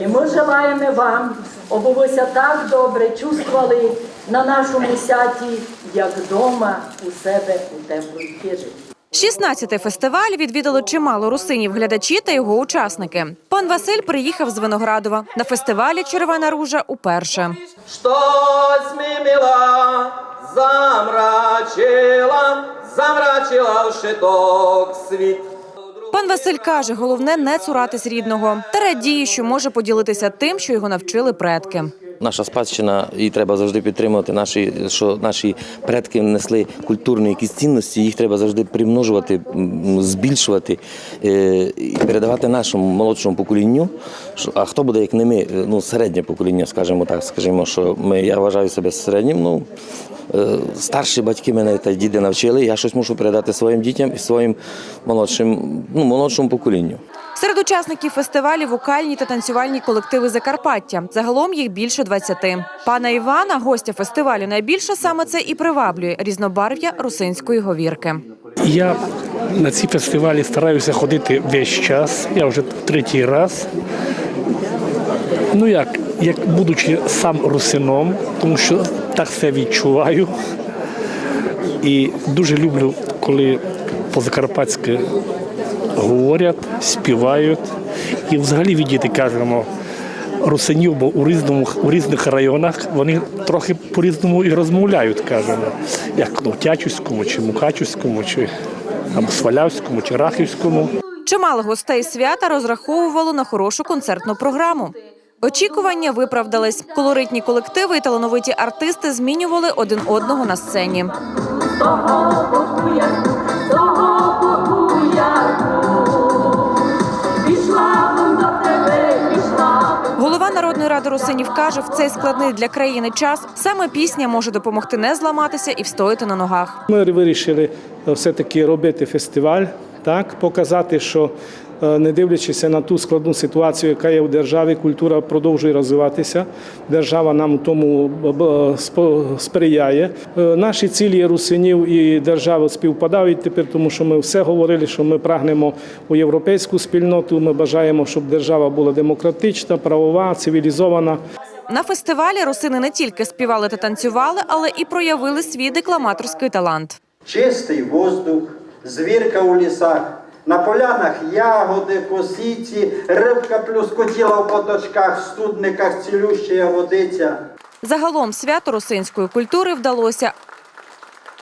І ми желаємо вам, аби ви так добре чувствували на нашому святі, як вдома у себе у теплій хижі. 16-й фестиваль відвідали чимало русинів, глядачі та його учасники. Пан Василь приїхав з Виноградова. На фестивалі Червона ружа уперше. Щось міміла, замрачила, замрачила в шиток світ. Пан Василь каже, головне не цуратись рідного та радіє, що може поділитися тим, що його навчили предки. Наша спадщина, і треба завжди підтримувати наші, що наші предки внесли культурні якісь цінності, їх треба завжди примножувати, збільшувати е, і передавати нашому молодшому поколінню. А хто буде як не ми? Е, Ну, середнє покоління, скажімо так. Скажімо, що ми, я вважаю себе середнім. Ну, старші батьки мене та діди навчили. Я щось мушу передати своїм дітям і своїм молодшим, ну, молодшому поколінню. Серед учасників фестивалю вокальні та танцювальні колективи Закарпаття. Загалом їх більше 20. Пана Івана, гостя фестивалю, найбільше саме це і приваблює різнобарв'я русинської говірки. Я на ці фестивалі стараюся ходити весь час. Я вже третій раз. Ну як, як будучи сам русином, тому що так це відчуваю. І дуже люблю, коли по-закарпатськи говорять, співають. І взагалі віддіти кажемо русинів, бо у різному у різних районах вони трохи по-різному і розмовляють, кажемо, як ну, Тячівському, чи Мукачівському, чи або Свалявському, чи Рахівському. Чимало гостей свята розраховувало на хорошу концертну програму. Очікування виправдались. Колоритні колективи і талановиті артисти змінювали один одного на сцені. Голова народної ради русинів каже, в цей складний для країни час саме пісня може допомогти не зламатися і встояти на ногах. Ми вирішили е, все-таки робити фестиваль, так, показати, що не дивлячись на ту складну ситуацію, яка є в державі, культура продовжує розвиватися. Держава нам у тому е, сприяє. Е, Наші цілі русинів і держави співпадають тепер, тому що ми все говорили, що ми прагнемо у європейську спільноту. Ми бажаємо, щоб держава була демократична, правова, цивілізована. На фестивалі русини не тільки співали та танцювали, але і проявили свій декламаторський талант. чистий воздух, звірка у лісах, на полянах ягоди, косиці, рибка плюскотіла в поточках, в студниках цілюща водиця. Загалом свято русинської культури вдалося